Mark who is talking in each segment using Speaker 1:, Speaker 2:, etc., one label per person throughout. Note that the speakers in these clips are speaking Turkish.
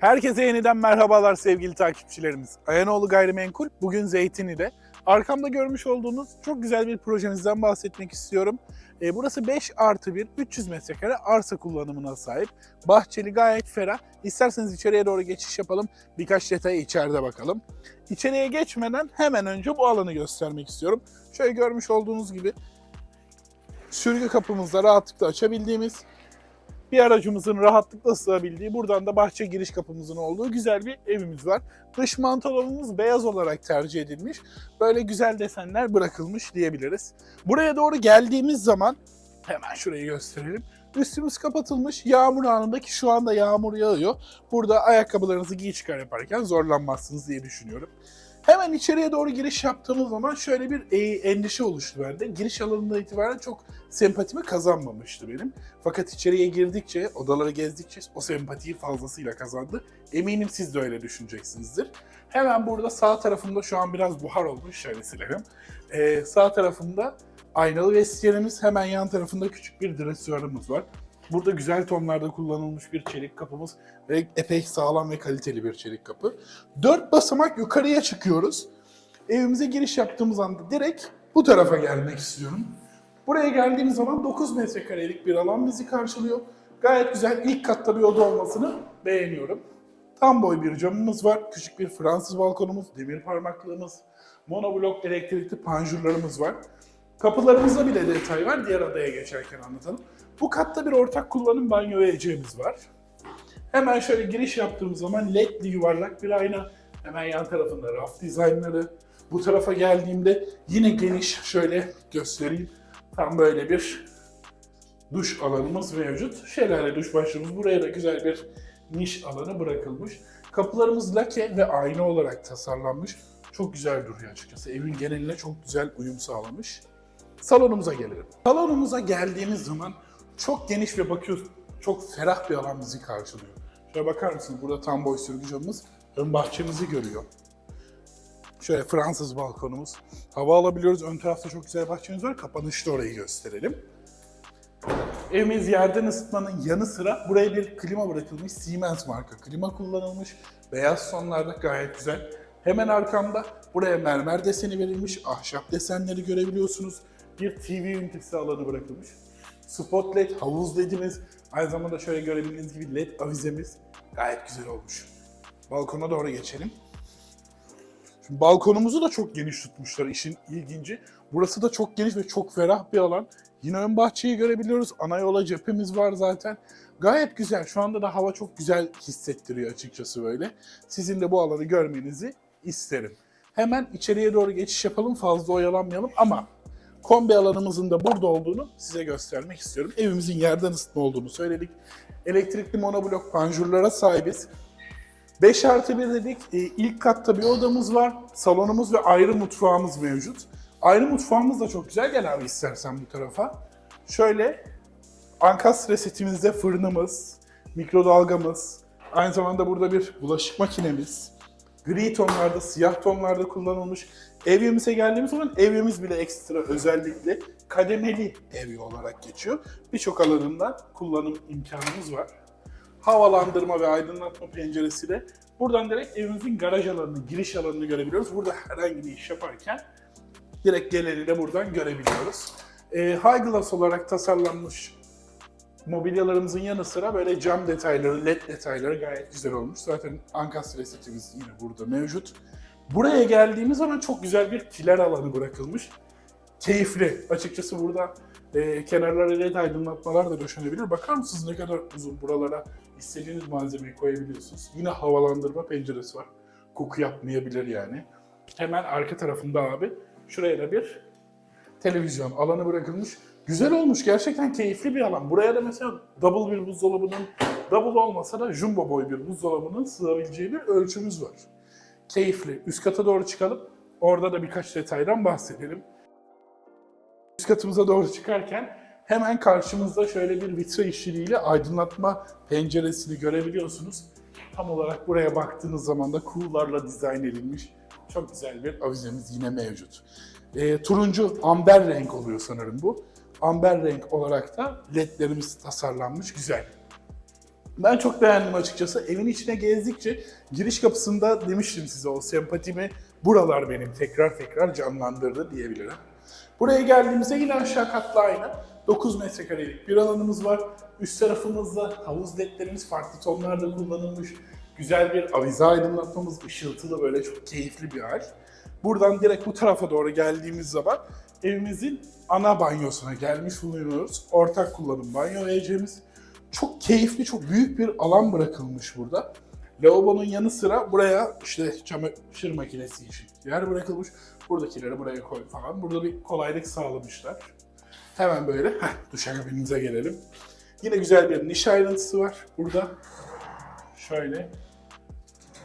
Speaker 1: Herkese yeniden merhabalar sevgili takipçilerimiz. Ayanoğlu Gayrimenkul bugün Zeytinli'de. Arkamda görmüş olduğunuz çok güzel bir projemizden bahsetmek istiyorum. E, burası 5 artı 1, 300 metrekare arsa kullanımına sahip. Bahçeli gayet ferah. İsterseniz içeriye doğru geçiş yapalım. Birkaç detaya içeride bakalım. İçeriye geçmeden hemen önce bu alanı göstermek istiyorum. Şöyle görmüş olduğunuz gibi sürgü kapımızda rahatlıkla açabildiğimiz bir aracımızın rahatlıkla sığabildiği, buradan da bahçe giriş kapımızın olduğu güzel bir evimiz var. Dış mantolonumuz beyaz olarak tercih edilmiş. Böyle güzel desenler bırakılmış diyebiliriz. Buraya doğru geldiğimiz zaman hemen şurayı gösterelim. Üstümüz kapatılmış. Yağmur anındaki şu anda yağmur yağıyor. Burada ayakkabılarınızı giy çıkar yaparken zorlanmazsınız diye düşünüyorum. Hemen içeriye doğru giriş yaptığımız zaman şöyle bir e, endişe oluştu bende. Giriş alanından itibaren çok sempatimi kazanmamıştı benim. Fakat içeriye girdikçe, odaları gezdikçe o sempatiyi fazlasıyla kazandı. Eminim siz de öyle düşüneceksinizdir. Hemen burada sağ tarafımda şu an biraz buhar olmuş, şöyle silerim. Ee, sağ tarafımda aynalı vestiyerimiz, hemen yan tarafında küçük bir dresörümüz var. Burada güzel tonlarda kullanılmış bir çelik kapımız ve epey sağlam ve kaliteli bir çelik kapı. Dört basamak yukarıya çıkıyoruz. Evimize giriş yaptığımız anda direkt bu tarafa gelmek istiyorum. Buraya geldiğimiz zaman 9 metrekarelik bir alan bizi karşılıyor. Gayet güzel ilk katta bir oda olmasını beğeniyorum. Tam boy bir camımız var. Küçük bir Fransız balkonumuz, demir parmaklığımız, monoblok elektrikli panjurlarımız var. Kapılarımızda bile detay var. Diğer adaya geçerken anlatalım. Bu katta bir ortak kullanım banyo ve eceğimiz var. Hemen şöyle giriş yaptığımız zaman ledli yuvarlak bir ayna. Hemen yan tarafında raf dizaynları. Bu tarafa geldiğimde yine geniş şöyle göstereyim. Tam böyle bir duş alanımız mevcut. Şelale duş başlığımız. Buraya da güzel bir niş alanı bırakılmış. Kapılarımız lake ve ayna olarak tasarlanmış. Çok güzel duruyor açıkçası. Evin geneline çok güzel uyum sağlamış. Salonumuza gelelim. Salonumuza geldiğimiz zaman çok geniş ve bakıyoruz çok ferah bir alan bizi karşılıyor. Şöyle bakar mısınız? Burada tam boy sürgü camımız ön bahçemizi görüyor. Şöyle Fransız balkonumuz. Hava alabiliyoruz. Ön tarafta çok güzel bahçemiz var. Kapanışta orayı gösterelim. Evimiz yerden ısıtmanın yanı sıra buraya bir klima bırakılmış. Siemens marka klima kullanılmış. Beyaz tonlarda gayet güzel. Hemen arkamda buraya mermer deseni verilmiş. Ahşap desenleri görebiliyorsunuz. Bir TV ünitesi alanı bırakılmış. Spot led, havuz ledimiz. Aynı zamanda şöyle görebildiğiniz gibi led avizemiz. Gayet güzel olmuş. Balkona doğru geçelim. Şimdi balkonumuzu da çok geniş tutmuşlar işin ilginci. Burası da çok geniş ve çok ferah bir alan. Yine ön bahçeyi görebiliyoruz. Ana yola cephemiz var zaten. Gayet güzel. Şu anda da hava çok güzel hissettiriyor açıkçası böyle. Sizin de bu alanı görmenizi isterim. Hemen içeriye doğru geçiş yapalım. Fazla oyalanmayalım ama kombi alanımızın da burada olduğunu size göstermek istiyorum. Evimizin yerden ısıtma olduğunu söyledik. Elektrikli monoblok panjurlara sahibiz. 5 artı 1 dedik. Ee, ilk katta bir odamız var. Salonumuz ve ayrı mutfağımız mevcut. Ayrı mutfağımız da çok güzel. Gel abi istersen bu tarafa. Şöyle ankastre setimizde fırınımız, mikrodalgamız, aynı zamanda burada bir bulaşık makinemiz, gri tonlarda, siyah tonlarda kullanılmış. Evimize geldiğimiz zaman evimiz bile ekstra özellikle kademeli evi olarak geçiyor. Birçok alanında kullanım imkanımız var havalandırma ve aydınlatma penceresiyle buradan direkt evimizin garaj alanını, giriş alanını görebiliyoruz. Burada herhangi bir iş yaparken direkt geleni de buradan görebiliyoruz. Ee, high glass olarak tasarlanmış mobilyalarımızın yanı sıra böyle cam detayları, led detayları gayet güzel olmuş. Zaten ankastre setimiz yine burada mevcut. Buraya geldiğimiz zaman çok güzel bir kiler alanı bırakılmış. Keyifli. Açıkçası burada e, kenarlara led aydınlatmalar da döşenebilir. Bakar mısınız ne kadar uzun buralara istediğiniz malzemeyi koyabiliyorsunuz. Yine havalandırma penceresi var. Koku yapmayabilir yani. Hemen arka tarafında abi şuraya da bir televizyon alanı bırakılmış. Güzel olmuş. Gerçekten keyifli bir alan. Buraya da mesela double bir buzdolabının, double olmasa da jumbo boy bir buzdolabının sığabileceği bir ölçümüz var. Keyifli. Üst kata doğru çıkalım. Orada da birkaç detaydan bahsedelim. Üst katımıza doğru çıkarken hemen karşımızda şöyle bir vitre işçiliğiyle aydınlatma penceresini görebiliyorsunuz. Tam olarak buraya baktığınız zaman da kuğularla dizayn edilmiş çok güzel bir avizemiz yine mevcut. Ee, turuncu amber renk oluyor sanırım bu. Amber renk olarak da ledlerimiz tasarlanmış güzel. Ben çok beğendim açıkçası. Evin içine gezdikçe giriş kapısında demiştim size o sempatimi buralar benim tekrar tekrar canlandırdı diyebilirim. Buraya geldiğimizde yine aşağı katlı aynı. 9 metrekarelik bir alanımız var. Üst tarafımızda havuz ledlerimiz farklı tonlarda kullanılmış. Güzel bir avize aydınlatmamız, ışıltılı böyle çok keyifli bir hal. Buradan direkt bu tarafa doğru geldiğimiz zaman evimizin ana banyosuna gelmiş bulunuyoruz. Ortak kullanım banyo vereceğimiz. Çok keyifli, çok büyük bir alan bırakılmış burada. Lavabonun yanı sıra buraya işte çamaşır makinesi için yer bırakılmış. Buradakileri buraya koy falan. Burada bir kolaylık sağlamışlar. Hemen böyle heh, duşakabinimize gelelim. Yine güzel bir niş ayrıntısı var burada. Şöyle.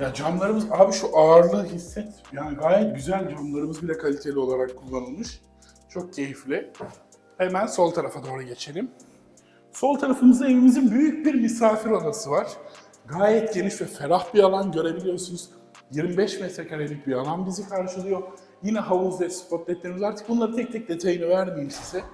Speaker 1: Ya camlarımız abi şu ağırlığı hisset. Yani gayet güzel camlarımız bile kaliteli olarak kullanılmış. Çok keyifli. Hemen sol tarafa doğru geçelim. Sol tarafımızda evimizin büyük bir misafir odası var. Gayet geniş ve ferah bir alan görebiliyorsunuz. 25 metrekarelik bir alan bizi karşılıyor. Yine havuz ve spot ledlerimiz artık bunları tek tek detayını vermeyeyim size.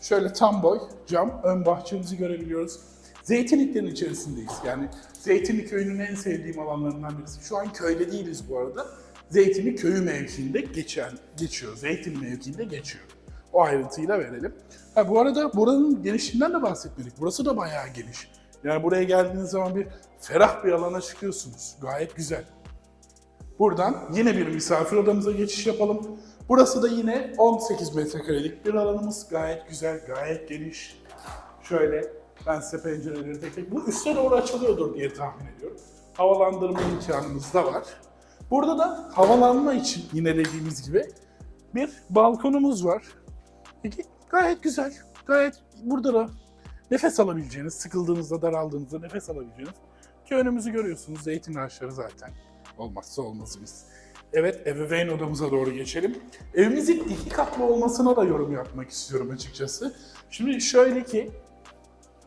Speaker 1: Şöyle tam boy cam ön bahçemizi görebiliyoruz. Zeytinliklerin içerisindeyiz. Yani Zeytinlik köyünün en sevdiğim alanlarından birisi. Şu an köyde değiliz bu arada. Zeytinlik köyü mevkiinde geçen, geçiyor. Zeytin mevkiinde geçiyor. O ayrıntıyı da verelim. Ha, bu arada buranın genişliğinden de bahsetmedik. Burası da bayağı geniş. Yani buraya geldiğiniz zaman bir ferah bir alana çıkıyorsunuz. Gayet güzel. Buradan yine bir misafir odamıza geçiş yapalım. Burası da yine 18 metrekarelik bir alanımız. Gayet güzel, gayet geniş. Şöyle ben size pencereleri tek tek... Bu üste doğru açılıyordur diye tahmin ediyorum. Havalandırma imkanımız da var. Burada da havalanma için yine dediğimiz gibi bir balkonumuz var. Gayet güzel. Gayet burada da nefes alabileceğiniz, sıkıldığınızda, daraldığınızda nefes alabileceğiniz ki önümüzü görüyorsunuz. Zeytin ağaçları zaten olmazsa olmazımız. Evet, ebeveyn odamıza doğru geçelim. Evimizin iki katlı olmasına da yorum yapmak istiyorum açıkçası. Şimdi şöyle ki,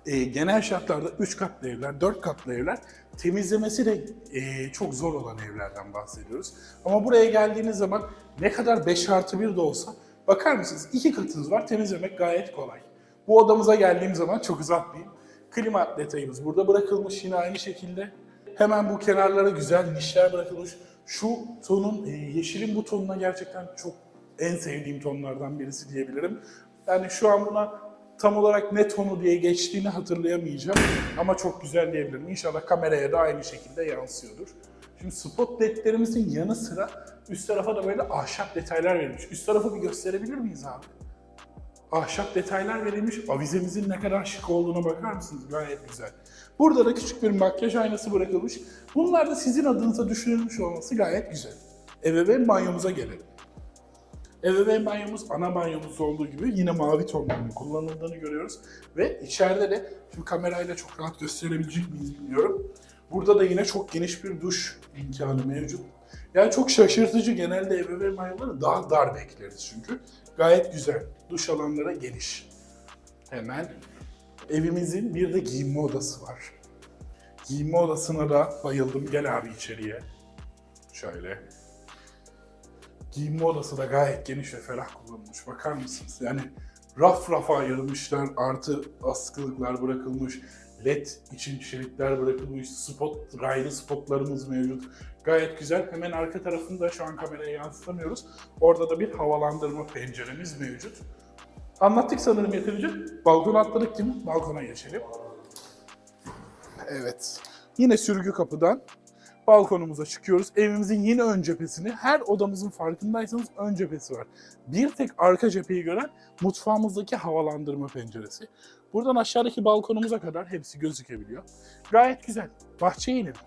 Speaker 1: e, genel şartlarda 3 katlı evler, 4 katlı evler temizlemesi de e, çok zor olan evlerden bahsediyoruz. Ama buraya geldiğiniz zaman ne kadar 5 artı 1 de olsa bakar mısınız? iki katınız var, temizlemek gayet kolay. Bu odamıza geldiğim zaman çok uzatmayayım. Klima detayımız burada bırakılmış yine aynı şekilde. Hemen bu kenarlara güzel nişler bırakılmış. Şu tonun, e, yeşilin bu tonuna gerçekten çok en sevdiğim tonlardan birisi diyebilirim. Yani şu an buna tam olarak ne tonu diye geçtiğini hatırlayamayacağım ama çok güzel diyebilirim. İnşallah kameraya da aynı şekilde yansıyordur. Şimdi spot ledlerimizin yanı sıra üst tarafa da böyle ahşap detaylar verilmiş. Üst tarafı bir gösterebilir miyiz abi? ahşap detaylar verilmiş. Avizemizin ne kadar şık olduğuna bakar mısınız? Gayet güzel. Burada da küçük bir makyaj aynası bırakılmış. Bunlar da sizin adınıza düşünülmüş olması gayet güzel. Ebeveyn banyomuza gelelim. Ebeveyn banyomuz ana banyomuz olduğu gibi yine mavi tonların kullanıldığını görüyoruz. Ve içeride de, şimdi kamerayla çok rahat gösterebilecek miyiz bilmiyorum. Burada da yine çok geniş bir duş imkanı mevcut. Yani çok şaşırtıcı. Genelde ebeveyn banyoları daha dar bekleriz çünkü. Gayet güzel. Duş alanları geniş. Hemen evimizin bir de giyinme odası var. Giyinme odasına da bayıldım. Gel abi içeriye. Şöyle. Giyinme odası da gayet geniş ve ferah kullanılmış. Bakar mısınız? Yani raf rafa ayrılmışlar, artı askılıklar bırakılmış, led için şeritler bırakılmış, spot, raylı spotlarımız mevcut. Gayet güzel. Hemen arka tarafında şu an kameraya yansıtamıyoruz. Orada da bir havalandırma penceremiz mevcut. Anlattık sanırım yeterince. Balkona atladık değil mi? Balkona geçelim. Evet. Yine sürgü kapıdan balkonumuza çıkıyoruz. Evimizin yine ön cephesini, her odamızın farkındaysanız ön cephesi var. Bir tek arka cepheyi gören mutfağımızdaki havalandırma penceresi. Buradan aşağıdaki balkonumuza kadar hepsi gözükebiliyor. Gayet güzel. Bahçeye inelim.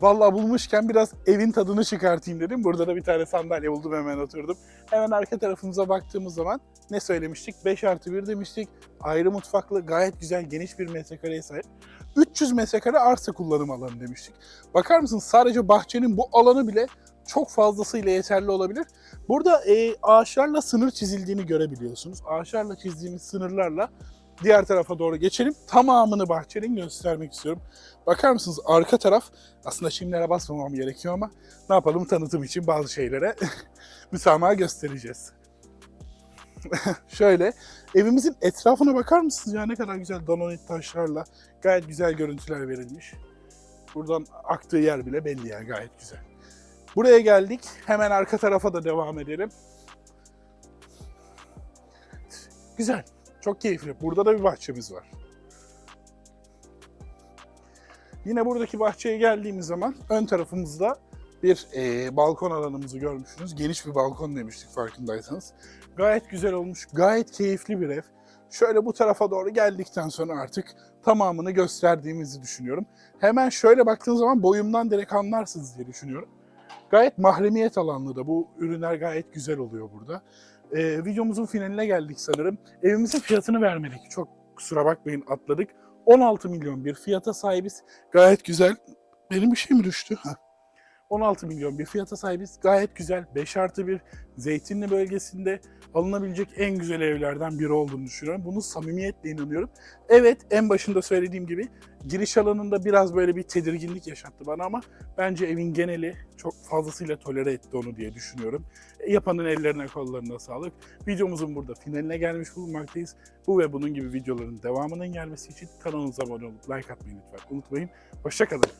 Speaker 1: Vallahi bulmuşken biraz evin tadını çıkartayım dedim. Burada da bir tane sandalye buldum hemen oturdum. Hemen arka tarafımıza baktığımız zaman ne söylemiştik? 5 artı 1 demiştik. Ayrı mutfaklı gayet güzel geniş bir metrekareye sahip. 300 metrekare arsa kullanım alanı demiştik. Bakar mısınız sadece bahçenin bu alanı bile çok fazlasıyla yeterli olabilir. Burada e, ağaçlarla sınır çizildiğini görebiliyorsunuz. Ağaçlarla çizdiğimiz sınırlarla diğer tarafa doğru geçelim. Tamamını bahçenin göstermek istiyorum. Bakar mısınız arka taraf aslında çimlere basmamam gerekiyor ama ne yapalım tanıtım için bazı şeylere müsamaha göstereceğiz. Şöyle evimizin etrafına bakar mısınız ya ne kadar güzel donanit taşlarla gayet güzel görüntüler verilmiş. Buradan aktığı yer bile belli yani gayet güzel. Buraya geldik. Hemen arka tarafa da devam edelim. Güzel. Çok keyifli. Burada da bir bahçemiz var. Yine buradaki bahçeye geldiğimiz zaman ön tarafımızda bir eee, balkon alanımızı görmüşsünüz. Geniş bir balkon demiştik farkındaysanız. Gayet güzel olmuş, gayet keyifli bir ev. Şöyle bu tarafa doğru geldikten sonra artık tamamını gösterdiğimizi düşünüyorum. Hemen şöyle baktığınız zaman boyumdan direkt anlarsınız diye düşünüyorum. Gayet mahremiyet alanlı da bu ürünler gayet güzel oluyor burada. Ee, videomuzun finaline geldik sanırım. Evimizin fiyatını vermedik. Çok kusura bakmayın atladık. 16 milyon bir fiyata sahibiz. Gayet güzel. Benim bir şey mi düştü? Ha. 16 milyon bir fiyata sahibiz. Gayet güzel. 5 artı 1 Zeytinli bölgesinde alınabilecek en güzel evlerden biri olduğunu düşünüyorum. Bunu samimiyetle inanıyorum. Evet en başında söylediğim gibi giriş alanında biraz böyle bir tedirginlik yaşattı bana ama bence evin geneli çok fazlasıyla tolere etti onu diye düşünüyorum. E, Yapanın ellerine kollarına sağlık. Videomuzun burada finaline gelmiş bulunmaktayız. Bu ve bunun gibi videoların devamının gelmesi için kanalımıza abone olup like atmayı lütfen unutmayın. Hoşçakalın.